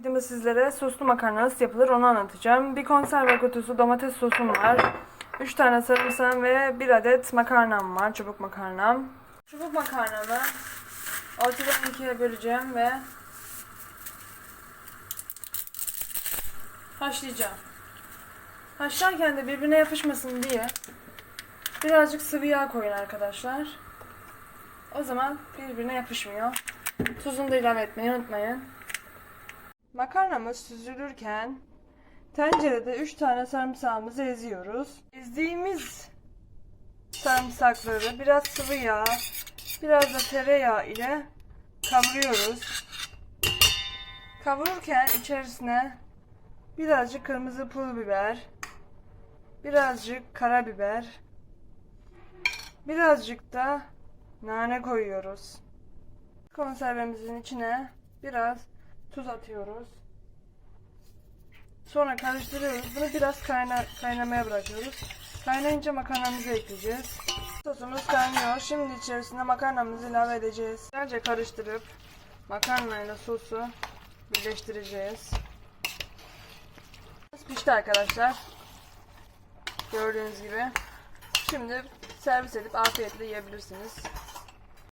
Videomda sizlere soslu makarna nasıl yapılır onu anlatacağım. Bir konserve kutusu domates sosum var. 3 tane sarımsağım ve 1 adet makarnam var. Çubuk makarnam. Çubuk makarnamı ortadan ikiye böleceğim ve haşlayacağım. Haşlarken de birbirine yapışmasın diye birazcık sıvı yağ koyun arkadaşlar. O zaman birbirine yapışmıyor. Tuzunu da ilave etmeyi unutmayın. Makarnamız süzülürken tencerede 3 tane sarımsağımızı eziyoruz. Ezdiğimiz sarımsakları biraz sıvı yağ, biraz da tereyağı ile kavuruyoruz. Kavururken içerisine birazcık kırmızı pul biber, birazcık karabiber, birazcık da nane koyuyoruz. Konservemizin içine biraz tuz atıyoruz. Sonra karıştırıyoruz. Bunu biraz kayna kaynamaya bırakıyoruz. Kaynayınca makarnamızı ekleyeceğiz. Sosumuz kaynıyor. Şimdi içerisine makarnamızı ilave edeceğiz. Güzelce karıştırıp makarnayla sosu birleştireceğiz. Pişti arkadaşlar. Gördüğünüz gibi. Şimdi servis edip afiyetle yiyebilirsiniz.